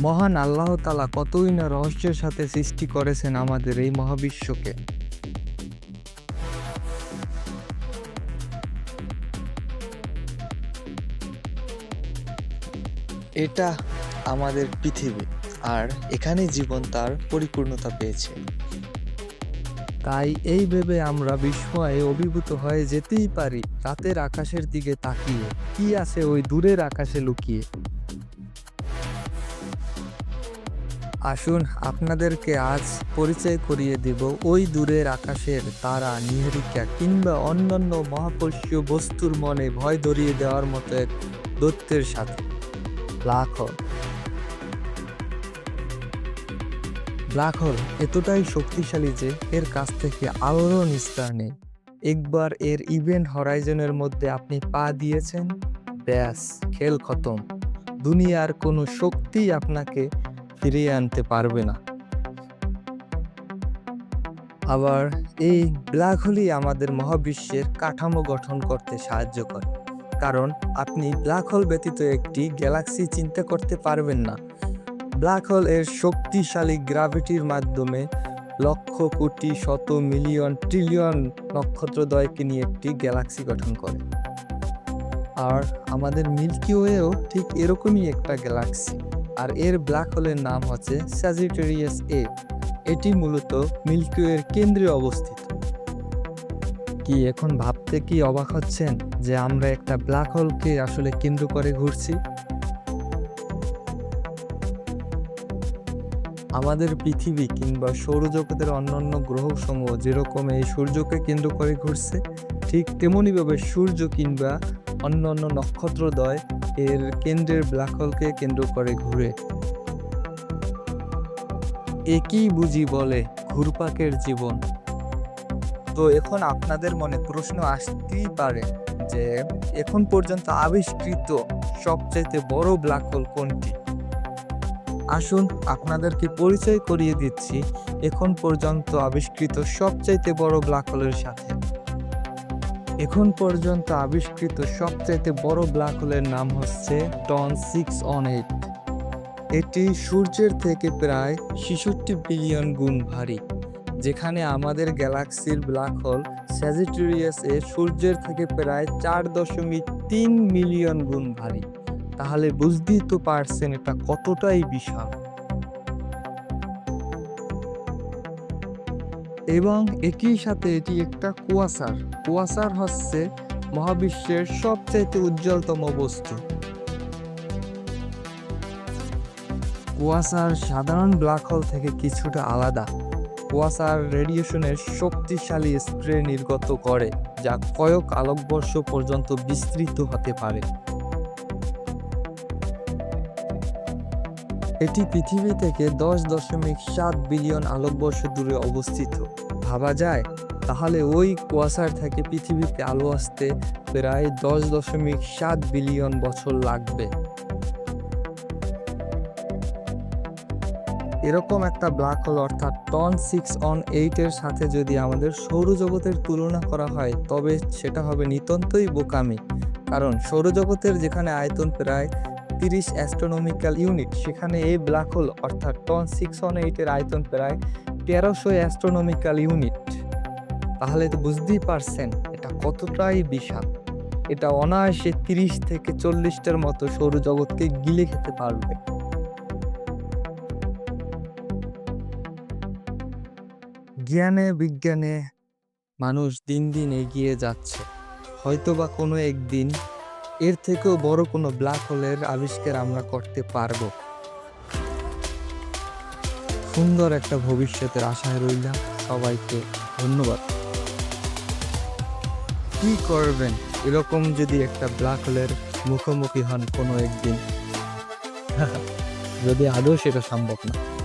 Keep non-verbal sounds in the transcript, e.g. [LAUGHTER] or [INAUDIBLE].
মহান আল্লাহ তালা কতই না রহস্যের সাথে সৃষ্টি করেছেন আমাদের এই মহাবিশ্বকে। এটা আমাদের পৃথিবী, আর এখানে জীবন তার পরিপূর্ণতা পেয়েছে। তাই এই ভেবে আমরা বিস্ময়ে অভিভূত হয়ে যেতেই পারি, রাতের আকাশের দিকে তাকিয়ে। কি আছে ওই দূরের আকাশে লুকিয়ে? আসুন আপনাদেরকে আজ পরিচয় করিয়ে দিব ওই দূরের আকাশের তারা নিহারিকা কিংবা অন্যান্য মহাকর্ষীয় বস্তুর মনে ভয় ধরিয়ে দেওয়ার মতো এক দৈত্যের সাথে। ব্ল্যাক হোল ব্ল্যাক হোল এতটাই শক্তিশালী যে এর কাছ থেকে আলোরও নিস্তার নেই। একবার এর ইভেন্ট হরাইজনের মধ্যে আপনি পা দিয়েছেন, ব্যাস, খেল খতম। দুনিয়ার কোনো শক্তি আপনাকে ফিরিয়ে আনতে পারবে না। আবার এই ব্ল্যাক হোলই আমাদের মহাবিশ্বের কাঠামো গঠন করতে সাহায্য করে। কারণ আপনি ব্ল্যাক হোল ব্যতীত একটি গ্যালাক্সি চিন্তা করতে পারবেন না। ব্ল্যাক হোল এর শক্তিশালী গ্র্যাভিটির মাধ্যমে লক্ষ কোটি শত মিলিয়ন ট্রিলিয়ন নক্ষত্রদয়কে নিয়ে একটি গ্যালাক্সি গঠন করে। আর আমাদের মিল্কি ওয়েও ঠিক এরকমই একটা গ্যালাক্সি। আর এর ব্ল্যাক হোলের নাম হচ্ছে স্যাজিটেরিয়াস এ এটি মূলত মিল্কি ওয়ের কেন্দ্রে অবস্থিত। কি এখন ভাবতে কি অবাক হচ্ছেন যে আমরা একটা ব্ল্যাক হোলকে আসলে কেন্দ্র করে ঘুরছি? আমাদের পৃথিবী কিংবা সৌরজগতের অন্যান্য গ্রহসমূহ যেরকম এই সূর্যকে কেন্দ্র করে ঘুরছে, ঠিক তেমনইভাবে সূর্য কিংবা অন্যান্য নক্ষত্রদয় এর কেন্দ্রের ব্ল্যাক হোলকে কেন্দ্র করে ঘুরে। একই বুঝি বলে ঘুরপাকের জীবন। তো এখন আপনাদের মনে প্রশ্ন আসতেই পারে যে, এখন পর্যন্ত আবিষ্কৃত সবচাইতে বড় ব্ল্যাক হোল কোনটি? আসুন আপনাদেরকে পরিচয় করিয়ে দিচ্ছি, এখন পর্যন্ত আবিষ্কৃত সবচাইতে বড় ব্ল্যাক হোলের সাথে। এখন পর্যন্ত আবিষ্কৃত সবচাইতে বড় ব্ল্যাক হোলের নাম হচ্ছে টন সিক্স অন এইট। এটি সূর্যের থেকে প্রায় ছেষট্টি বিলিয়ন গুণ ভারী, যেখানে আমাদের গ্যালাক্সির ব্ল্যাক হোল স্যাজিটেরিয়াস সূর্যের থেকে প্রায় চার দশমিক তিন মিলিয়ন গুণ ভারী। তাহলে বুঝতেই তো পারছেন এটা কতটাই বিশাল। এবং একই সাথে এটি একটা কুয়াশার। কুয়াশার হচ্ছে মহাবিশ্বের সবচাইতে উজ্জ্বলতম বস্তু। কুয়াশার সাধারণ ব্ল্যাক হোল থেকে কিছুটা আলাদা। কুয়াশার রেডিয়েশনের শক্তিশালী স্প্রে নির্গত করে, যা কয়েক আলোকবর্ষ পর্যন্ত বিস্তৃত হতে পারে। এটি পৃথিবী থেকে দশ দশমিক সাত বিলিয়ন আলোকবর্ষ দূরে অবস্থিত। ভাবা যায়, তাহলে ওই কুয়াশার থেকে পৃথিবীতে আলো আসতে প্রায় দশ দশমিক সাত বিলিয়ন বছর লাগবে। এরকম একটা ব্ল্যাক হোল অর্থাৎ টন সিক্স অন এইটের সাথে যদি আমাদের সৌরজগতের তুলনা করা হয়, তবে সেটা হবে নিতান্তই বোকামি। কারণ সৌরজগতের যেখানে আয়তন প্রায় তিরিশ অ্যাস্ট্রোনমিক্যাল ইউনিট সেখানে এই ব্ল্যাক হোল অর্থাৎ টন সিক্স অন এইটের আয়তন প্রায় তেরোশো অ্যাস্ট্রোনমিক্যাল ইউনিট তাহলে তো বুঝতেই পারছেন, এটা কতটাই বিশাল। এটা অনায়াসে তিরিশ থেকে চল্লিশটার মতো সৌরজগৎকে গিলে খেতে পারবে। জ্ঞানে, বিজ্ঞানে মানুষ দিন দিন এগিয়ে যাচ্ছে। হয়তোবা কোনো একদিন এর থেকেও বড় কোনো ব্ল্যাক হোলের আবিষ্কার আমরা করতে পারব। সুন্দর একটা ভবিষ্যতের আশায় রইলাম। সবাইকে ধন্যবাদ। কি করবেন? এরকম যদি একটা ব্ল্যাক হোলের মুখোমুখি হন কোনো একদিন। [LAUGHS] যদি আদৌ সেটা সম্ভব না।